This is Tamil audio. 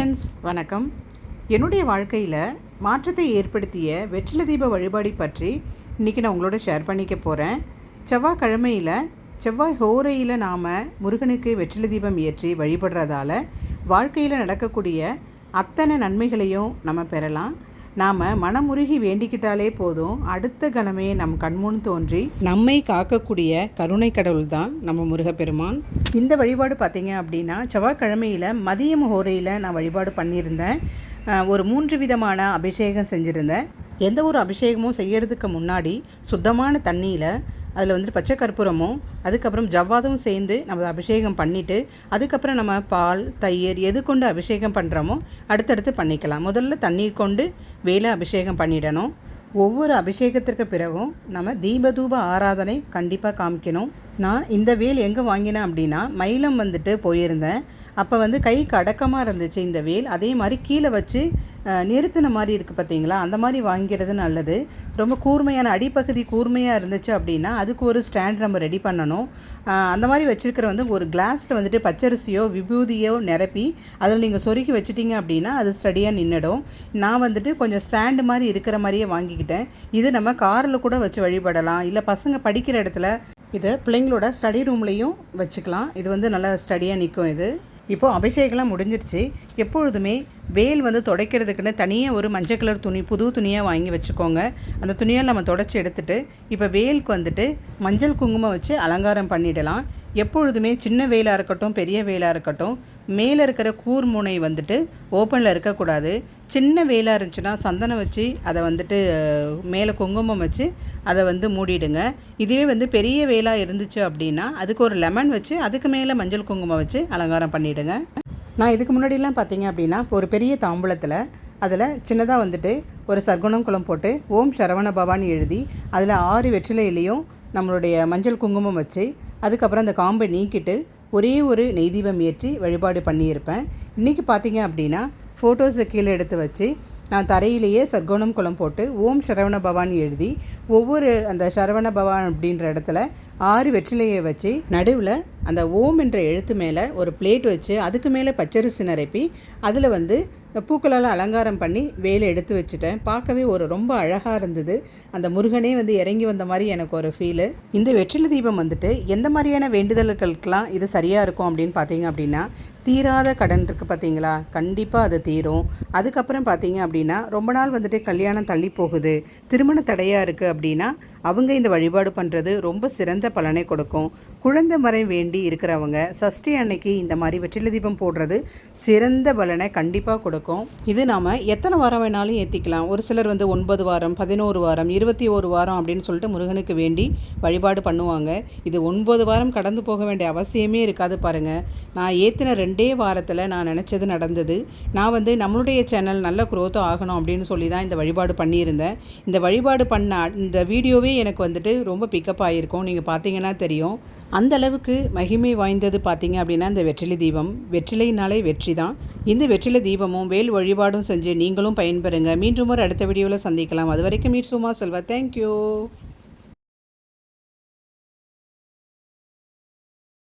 ஃப்ரெண்ட்ஸ் வணக்கம். என்னுடைய வாழ்க்கையில் மாற்றத்தை ஏற்படுத்திய வெற்றில தீப வழிபாடு பற்றி இன்றைக்கி நான் உங்களோட ஷேர் பண்ணிக்க போகிறேன் செவ்வாய்க்கிழமையில் செவ்வாய் ஹோரையில் நாம் முருகனுக்கு வெற்றில தீபம் ஏற்றி வழிபடுறதால வாழ்க்கையில் நடக்கக்கூடிய அத்தனை நன்மைகளையும் நம்ம பெறலாம். நாம் மனமுருகி வேண்டிக்கிட்டாலே போதும். அடுத்த கணமே நம் கண்முன் தோன்றி நம்மை காக்கக்கூடிய கருணை கடவுள் தான் நம்ம முருகப்பெருமான். இந்த வழிபாடு பார்த்தீங்க அப்படின்னா செவ்வாய்க்கிழமையில் மதியம் ஹோரையில் நான் வழிபாடு பண்ணியிருந்தேன். ஒரு மூன்று விதமான அபிஷேகம் செஞ்சுருந்தேன். எந்த ஒரு அபிஷேகமும் செய்யறதுக்கு முன்னாடி சுத்தமான தண்ணியில் அதில் வந்துட்டு பச்சை கற்பூரமும் அதுக்கப்புறம் ஜவ்வாதும் சேர்ந்து நம்ம அபிஷேகம் பண்ணிவிட்டு அதுக்கப்புறம் நம்ம பால் தயிர் எது கொண்டு அபிஷேகம் பண்ணுறோமோ அடுத்தடுத்து பண்ணிக்கலாம். முதல்ல தண்ணீர் கொண்டு வேலை அபிஷேகம் பண்ணிடணும். ஒவ்வொரு அபிஷேகத்திற்கு பிறகும் நம்ம தீபதூப ஆராதனை கண்டிப்பாக காமிக்கணும். நான் இந்த வேல் எங்கே வாங்கினேன் அப்படின்னா மயிலம் வந்துட்டு போயிருந்தேன். அப்போ வந்து கைக்கு அடக்கமாக இருந்துச்சு இந்த வேல். அதே மாதிரி கீழே வச்சு நிறுத்தின மாதிரி இருக்குது பார்த்தீங்களா? அந்த மாதிரி வாங்கிறது நல்லது. ரொம்ப கூர்மையான அடிப்பகுதி கூர்மையாக இருந்துச்சு அப்படின்னா அதுக்கு ஒரு ஸ்டாண்ட் நம்ம ரெடி பண்ணணும். அந்த மாதிரி வச்சுருக்கிற வந்து ஒரு கிளாஸில் வந்துட்டு பச்சரிசியோ விபூதியோ நிரப்பி அதில் நீங்கள் சொருக்கி வச்சுட்டிங்க அப்படின்னா அது ஸ்டடியாக நின்றுடும் நான் வந்துட்டு கொஞ்சம் ஸ்டாண்டு மாதிரி இருக்கிற மாதிரியே வாங்கிக்கிட்டேன். இது நம்ம காரில் கூட வச்சு வழிபடலாம். இல்லை பசங்க படிக்கிற இடத்துல இதை பிள்ளைங்களோட ஸ்டடி ரூம்லேயும் வச்சுக்கலாம். இது வந்து நல்லா ஸ்டடியாக நிற்கும் இது. இப்போது அபிஷேகம்லாம் முடிஞ்சிருச்சு. எப்பொழுதுமே வேல் வந்து துடைக்கிறதுக்குன்னு தனியாக ஒரு மஞ்சள் கலர் துணி புது துணியாக வாங்கி வச்சுக்கோங்க. அந்த துணியை நம்ம தொடச்சி எடுத்துட்டு இப்போ வேலுக்கு வந்துட்டு மஞ்சள் குங்குமம் வச்சு அலங்காரம் பண்ணிடலாம். எப்பொழுதுமே சின்ன வேலாக இருக்கட்டும் பெரிய வேலாக இருக்கட்டும் மேலே இருக்கிற கூர்முனை வந்துட்டு ஓப்பனில் இருக்கக்கூடாது. சின்ன வேலாக இருந்துச்சுன்னா சந்தனம் வச்சு அதை வந்துட்டு மேலே குங்குமம் வச்சு அதை வந்து மூடிடுங்க. இதுவே வந்து பெரிய வேலாக இருந்துச்சு அப்படின்னா அதுக்கு ஒரு லெமன் வச்சு அதுக்கு மேலே மஞ்சள் குங்குமம் வச்சு அலங்காரம் பண்ணிவிடுங்க நான் இதுக்கு முன்னாடிலாம் பார்த்தீங்க அப்படின்னா இப்போ ஒரு பெரிய தாம்பூலத்தில் அதில் சின்னதாக வந்துட்டு ஒரு சர்க்குணம் குளம் போட்டு ஓம் சரவண பவானி எழுதி அதில் ஆறு வெற்றிலையிலையும் நம்மளுடைய மஞ்சள் குங்குமம் வச்சு அதுக்கப்புறம் அந்த காம்பை நீக்கிட்டு ஒரே ஒரு நெய் தீபம் ஏற்றி வழிபாடு பண்ணியிருப்பேன். இன்றைக்கி பார்த்தீங்க அப்படின்னா ஃபோட்டோஸை கீழே எடுத்து வச்சு நான் தரையிலேயே சர்க்கோணம் குளம் போட்டு ஓம் சரவண பவான் எழுதி ஒவ்வொரு அந்த சரவண பவான் அப்படின்ற இடத்துல ஆறு வெற்றிலையை வச்சு நடுவில் அந்த ஓம் என்ற எழுத்து மேலே ஒரு பிளேட் வச்சு அதுக்கு மேலே பச்சரிசி நிரப்பி அதில் வந்து பூக்களால் அலங்காரம் பண்ணி வேலை எடுத்து வச்சுட்டேன். பார்க்கவே ஒரு ரொம்ப அழகாக இருந்தது. அந்த முருகனே வந்து இறங்கி வந்த மாதிரி எனக்கு ஒரு ஃபீலு இந்த வெற்றிலை தீபம் வந்துட்டு எந்த மாதிரியான வேண்டுதல்களுக்கெல்லாம் இது சரியாக இருக்கும் அப்படின்னு பார்த்தீங்க அப்படின்னா தீராத கடன் இருக்குது பார்த்தீங்களா? கண்டிப்பாக அது தீரும். அதுக்கப்புறம் பார்த்தீங்க அப்படின்னா ரொம்ப நாள் வந்துட்டு கல்யாணம் தள்ளி போகுது. திருமண தடையாக இருக்குது அப்படின்னா அவங்க இந்த வழிபாடு பண்ணுறது ரொம்ப சிறந்த பலனை கொடுக்கும். குழந்தை மறை வேண்டி இருக்கிறவங்க சஷ்டி அன்னைக்கு இந்த மாதிரி வெற்றில தீபம் போடுறது சிறந்த பலனை கண்டிப்பாக கொடுக்கும். இது நாம் எத்தனை வாரம் வேணாலும் ஏற்றிக்கலாம் ஒரு சிலர் வந்து ஒன்பது வாரம் பதினோரு வாரம் இருபத்தி ஒரு வாரம் அப்படின்னு சொல்லிட்டு முருகனுக்கு வேண்டி வழிபாடு பண்ணுவாங்க. இது ஒன்பது வாரம் கடந்து போக வேண்டிய அவசியமே இருக்காது பாருங்கள் நான் ஏற்றின ரெண்டே வாரத்தில் நான் நினச்சது நடந்தது. நான் வந்து நம்மளுடைய சேனல் நல்ல குரோத்தம் ஆகணும் அப்படின்னு சொல்லி தான் இந்த வழிபாடு பண்ணியிருந்தேன். இந்த வழிபாடு பண்ண இந்த வீடியோவே எனக்கு வந்துட்டு ரொம்ப பிக்கப் ஆகிருக்கும் நீங்கள் பார்த்தீங்கன்னா தெரியும். அந்த அளவுக்கு மகிமை வாய்ந்தது பார்த்தீங்க அப்படின்னா இந்த வெற்றிலை தீபம். வெற்றிலைனாலே வெற்றி தான். இந்த வெற்றிலை தீபமும் வேல் வழிபாடும் செஞ்சு நீங்களும் பயன்பெறுங்க. மீண்டும் ஒரு அடுத்த வீடியோவில் சந்திக்கலாம். அது வரைக்கும் மீட் சும்மா செல்வா. தேங்க்யூ